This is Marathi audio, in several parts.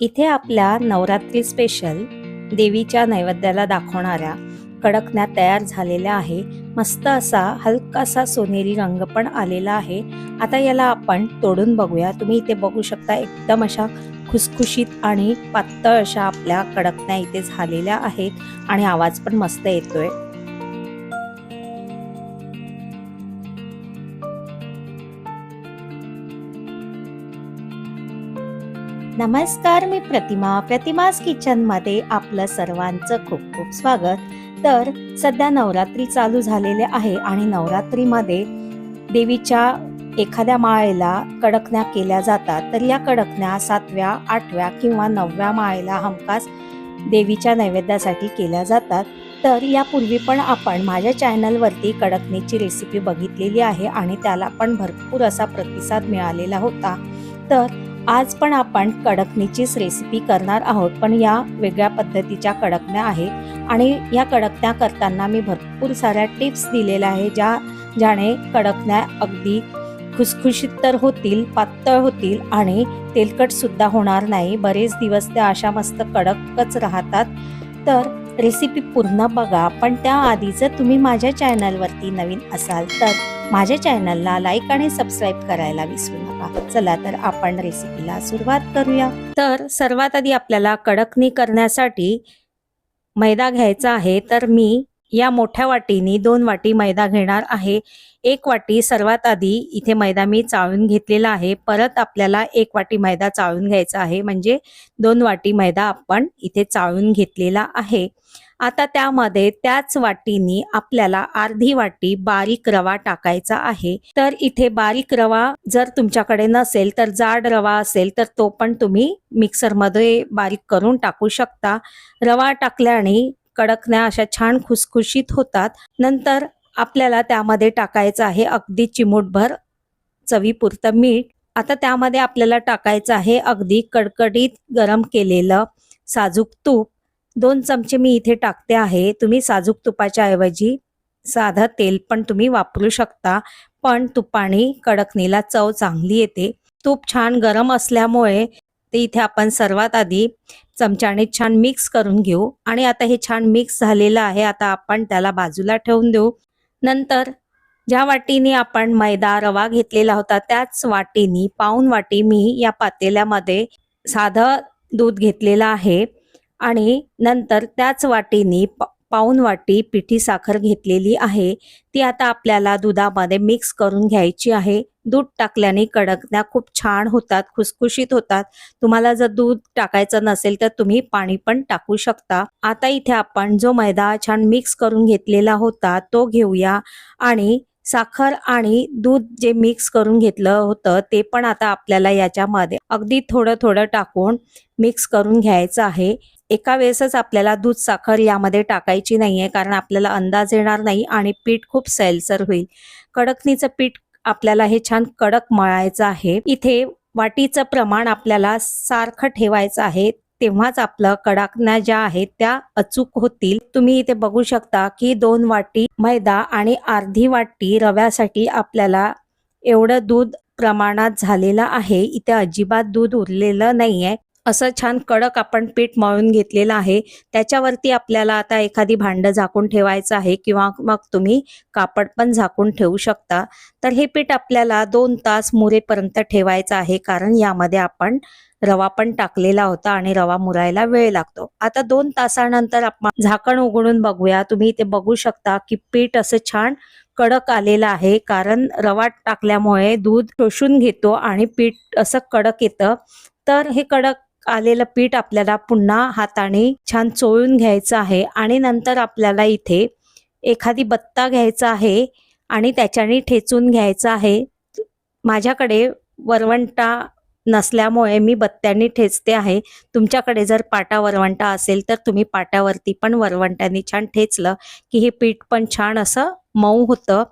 इथे आपल्या नवरात्री स्पेशल देवीच्या नैवेद्याला दाखवणाऱ्या कडकण्या तयार झालेल्या आहे. मस्त असा हलकासा सोनेरी रंग पण आलेला आहे. आता याला आपण तोडून बघूया. तुम्ही इथे बघू शकता एकदम अशा खुसखुशीत आणि पातळ अशा आपल्या कडकण्या इथे झालेल्या आहेत आणि आवाज पण मस्त येतोय. नमस्कार मी प्रतिमा. प्रतिमास किचनमध्ये आपलं सर्वांचं खूप खूप स्वागत. तर सध्या नवरात्री चालू झालेले आहे आणि नवरात्रीमध्ये देवीच्या एखाद्या माळेला कडकण्या केल्या जातात. तर या कडकण्या सातव्या आठव्या किंवा नवव्या माळेला हमखास देवीच्या नैवेद्यासाठी केल्या जातात. तर यापूर्वी पण आपण माझ्या चॅनलवरती कडकणीची रेसिपी बघितलेली आहे आणि त्याला पण भरपूर असा प्रतिसाद मिळालेला होता. तर आज पण आपण कडकणीचीच रेसिपी करणार आहोत पण या वेगळ्या पद्धतीच्या कडकण्या आहेत आणि या कडकण्या करताना मी भरपूर साऱ्या टिप्स दिलेल्या आहे ज्या ज्याने कडकण्या अगदी खुसखुशीत तर होतील पातळ होतील आणि तेलकटसुद्धा होणार नाही. बरेच दिवस त्या अशा मस्त कडकच राहतात. तर रेसिपी पूर्ण बघा पण त्याआधी जर तुम्ही माझ्या चॅनलवरती नवीन असाल तर माझ्या चॅनलला लाईक आणि सबस्क्राईब करायला विसरू नका. चला तर आपण रेसिपीला सुरुवात करूया. तर सर्वात आधी आपल्याला कडकणी करण्यासाठी मैदा घ्यायचा आहे. तर मी या मोठ्या वाटीनी दोन वाटी मैदा घेणार आहे. एक वाटी सर्वात आधी इथे मैदा मी चाळून घेतलेला आहे. परत आपल्याला एक वाटी मैदा चाळून घ्यायचा आहे. म्हणजे दोन वाटी मैदा आपण इथे चाळून घेतलेला आहे. आता त्यामध्ये त्याच वाटीनी आपल्याला अर्धी वाटी बारीक रवा टाकायचा आहे. तर इथे बारीक रवा जर तुमच्याकडे नसेल तर जाड रवा असेल तर तो पण तुम्ही मिक्सरमध्ये बारीक करून टाकू शकता. रवा टाकल्याने कडकण्या अशा छान खुसखुशीत होतात. नंतर आपल्याला त्यामध्ये टाकायचं आहे अगदी चिमूटभर चवीपुरतं मीठ. आता त्यामध्ये आपल्याला टाकायचं आहे अगदी कडकडीत गरम केलेलं साजूक तूप. दोन चमचे मी इथे टाकते आहे. तुम्ही साजूक तुपाच्या ऐवजी साधं तेल पण तुम्ही वापरू शकता. पण तुपाने कडकणीला चव चांगली येते. तूप छान गरम असल्यामुळे ते इथे आपण सर्वात आधी चमच्याने छान मिक्स करून घेऊ. आणि आता हे छान मिक्स झालेलं आहे. आता आपण त्याला बाजूला ठेवून देऊ. नंतर ज्या वाटीने आपण मैदा रवा घेतलेला होता त्याच वाटीने पाऊन वाटी मी या पातेल्यामध्ये साधं दूध घेतलेलं आहे. आणि नंतर त्याच वाटीने प- पाऊन वाटी पिठी साखर घेतलेली आहे. ती आता आपल्याला दुधामध्ये मिक्स करून घ्यायची आहे. दूध टाकल्याने कडकण्या खूप छान होतात खुसखुशीत होतात. तुम्हाला जर दूध टाकायचं नसेल तर तुम्ही पाणी पण टाकू शकता. आता इथे आपण जो मैदा छान मिक्स करून घेतलेला होता तो घेऊया. आणि साखर आणि दूध जे मिक्स करून घेतलं होतं ते पण आता आपल्याला याच्यामध्ये अगदी थोडं थोडं टाकून मिक्स करून घ्यायचं आहे. एका वेळेसच आपल्याला दूध साखर यामध्ये टाकायची नाहीये कारण आपल्याला अंदाज येणार नाही आणि पीठ खूप सैलसर होईल. कडकणीचं पीठ आपल्याला हे छान कडक मळायचं आहे. इथे वाटीचं प्रमाण आपल्याला सारखं ठेवायचं आहे. तेव्हाच आपलं कडाकण्या ज्या आहेत त्या अचूक होतील. तुम्ही इथे बघू शकता की दोन वाटी मैदा आणि अर्धी वाटी रव्यासाठी आपल्याला एवढं दूध प्रमाणात झालेलं आहे. इथे अजिबात दूध उरलेलं नाहीये. असं छान कडक आपण पीठ मळून घेतलेलं आहे. त्याच्यावरती आपल्याला आता एखादी भांड झाकून ठेवायचं आहे किंवा मग तुम्ही कापड पण झाकून ठेवू शकता. तर हे पीठ आपल्याला दोन तास मुरेपर्यंत ठेवायचं आहे कारण यामध्ये आपण रवा पण टाकलेला होता आणि रवा मुरायला वेळ लागतो. आता दोन तासानंतर आपण झाकण उघडून बघूया. तुम्ही इथे बघू शकता की पीठ असं छान कडक आलेलं आहे कारण रवा टाकल्यामुळे दूध शोषून घेतो आणि पीठ असं कडक येतं. तर हे कडक आलेलं पीठ आपल्याला पुन्हा हाताने छान चोळून घ्यायचं आहे आणि नंतर आपल्याला इथे एखादी बत्ता घ्यायचा आहे आणि त्याच्याने ठेचून घ्यायचं आहे. माझ्याकडे वरवंटा नसल्यामुळे मी बत्त्यांनी ठेचते आहे. तुमच्याकडे जर पाटा वरवंटा असेल तर तुम्ही पाट्यावरती पण वरवंट्याने छान ठेचलं की हे पीठ पण छान असं मऊ होतं.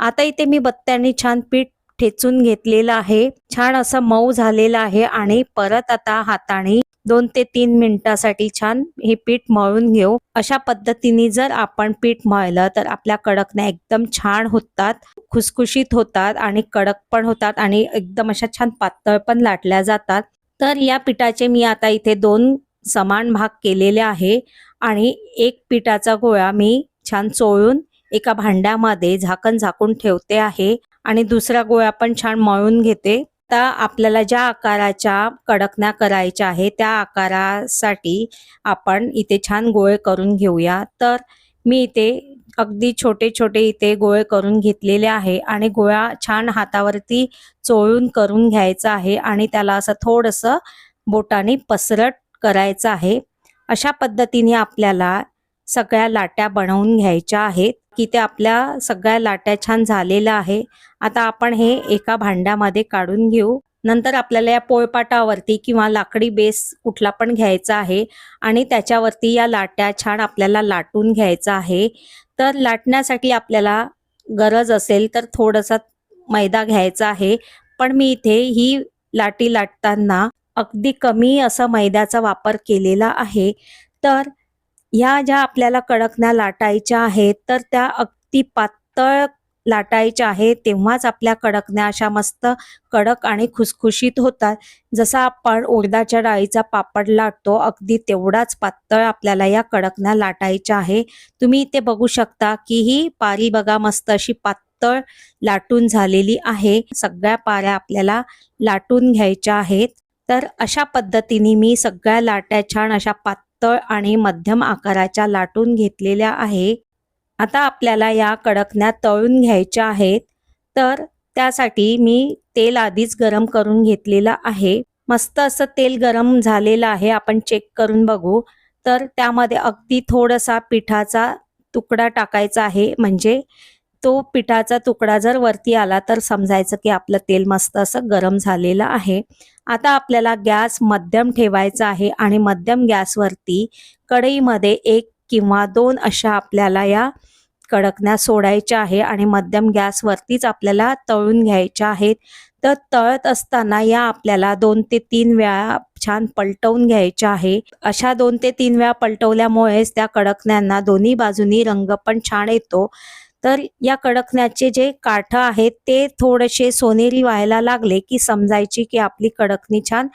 आता इथे मी बत्त्यांनी छान पीठ ठेचून घेतलेलं आहे. छान असं मऊ झालेला आहे आणि परत आता हाताने दोन ते तीन मिनिटासाठी छान हे पीठ मळून घेऊ. अशा पद्धतीने जर आपण पीठ मळलं तर आपल्या कडकण्या एकदम छान होतात खुसखुशीत होतात आणि कडक पण होतात आणि एकदम अशा छान पातळ पण लाटल्या जातात. तर या पिठाचे मी आता इथे दोन समान भाग केलेले आहे आणि एक पिठाचा गोळा मी छान चोळून एका भांड्यामध्ये झाकण झाकून ठेवते आहे. आणि दुसरा गोळा पण छान मळून घेते. आता आपल्याला ज्या आकाराच्या कडकण्या करायच्या आहे त्या आकारासाठी आपण इथे छान गोळे करून घेऊया. तर मी इथे अगदी छोटे छोटे इथे गोळे करून घेतलेले आहे आणि गोळा छान हातावरती चोळून करून घ्यायचा आहे आणि त्याला असं थोडंसं बोटाने पसरट करायचं आहे. अशा पद्धतीने आपल्याला सगळ्या लाट्या बनवून घ्यायच्या आहेत. की ते आपल्या सगळ्या लाट्या छान झालेल्या आहे. आता आपण हे एका भांड्यामध्ये काढून घेऊ. नंतर आपल्याला या पोळपाटावरती किंवा लाकडी बेस कुठला पण घ्यायचा आहे आणि त्याच्यावरती या लाट्या छान आपल्याला लाटून घ्यायचा आहे. तर लाटण्यासाठी आपल्याला गरज असेल तर थोडासा मैदा घ्यायचा आहे. पण मी इथे ही लाटी लाटताना अगदी कमी असं मैद्याचा वापर केलेला आहे. तर ह्या ज्या आपल्याला कडकण्या लाटायच्या आहेत तर त्या अगदी पातळ लाटायच्या आहेत तेव्हाच आपल्या कडकण्या अशा मस्त कडक आणि खुसखुशीत होतात. जसा आपण उडदाच्या डाळीचा पापड लाटतो अगदी तेवढाच पातळ आपल्याला या कडकण्या लाटायच्या आहे. तुम्ही इथे बघू शकता की ही पारी बघा मस्त अशी पातळ लाटून झालेली आहे. सगळ्या पाऱ्या आपल्याला लाटून घ्यायच्या आहेत. तर अशा पद्धतीने मी सगळ्या लाट्या छान अशा पातळ आणि मध्यम आकाराच्या लाटून घेतलेल्या आहे. आता आपल्याला या कडकण्या तळून घ्यायच्या आहेत. तर त्यासाठी मी तेल आधीच गरम करून घेतलेलं आहे. मस्त असं तेल गरम झालेलं आहे. आपण चेक करून बघू. तर त्यामध्ये अगदी थोडासा पिठाचा तुकडा टाकायचा आहे. म्हणजे तो पिठाचा तुकडा जर वरती आला तर समजायचं की आपलं तेल मस्त असं गरम झालेलं आहे. आता आपल्याला गॅस मध्यम ठेवायचा आहे आणि मध्यम गॅसवरती कढईमध्ये एक किंवा दोन अशा आपल्याला या कडकण्या सोडायच्या आहे आणि मध्यम गॅसवरतीच आपल्याला तळून घ्यायच्या आहेत. तर तळत असताना या आपल्याला दोन ते तीन वेळा छान पलटवून घ्यायच्या आहे. अशा दोन ते तीन वेळा पलटवल्यामुळेच त्या कडकण्यांना दोन्ही बाजूनी रंग पण छान येतो. तर या कडकण्याचे जे काठ आहेत ते थोडेसे सोनेरी व्हायला लागले की समजायची की आपली कडकणी छान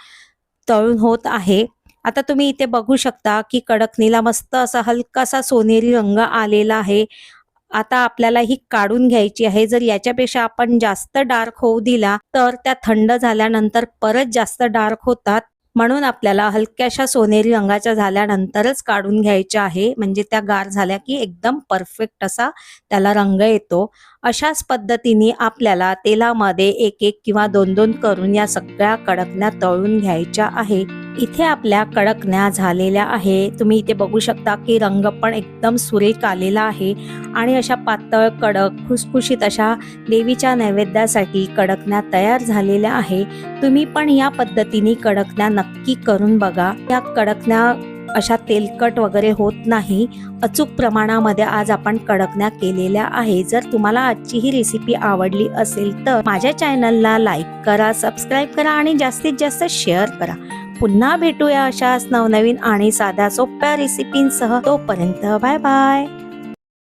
तळून होत आहे. आता तुम्ही इथे बघू शकता की कडकणीला मस्त असा हलकासा सोनेरी रंग आलेला आहे. आता आपल्याला ही काढून घ्यायची आहे. जर याच्यापेक्षा आपण जास्त डार्क होऊ दिला तर त्या थंड झाल्यानंतर परत जास्त डार्क होतात. म्हणून आपल्याला हलक्याशा सोनेरी रंगाच्या झाल्यानंतरच काढून घ्यायच्या आहे. म्हणजे त्या गार झाल्या की एकदम परफेक्ट असा त्याला रंग येतो. अशाच पद्धतीने आपल्याला तेलामध्ये एक एक किंवा दोन दोन करून या सगळ्या कडकण्या तळून घ्यायच्या आहे. इथे आपल्या कडकण्या झालेल्या आहे. तुम्ही इथे बघू शकता की रंग पण एकदम सुरेख आलेला आहे. आणि अशा पातळ कडक खुसखुशीत अशा देवीच्या नैवेद्यासाठी कडकण्या तयार झालेल्या आहे. तुम्ही पण या पद्धतीने कडकण्या नक्की करून बघा. या कडकण्या अशा तेलकट वगैरे होत नाही. अचूक प्रमाणामध्ये आज आपण कडकण्या केलेल्या आहे जर तुम्हाला आजची ही रेसिपी आवडली असेल तर माझ्या चॅनलला लाईक करा सबस्क्राईब करा आणि जास्तीत जास्त शेअर करा. पुन्हा भेटूया अशाच नवनवीन आणि साध्या सोप्या रेसिपींसह तोपर्यंत बाय बाय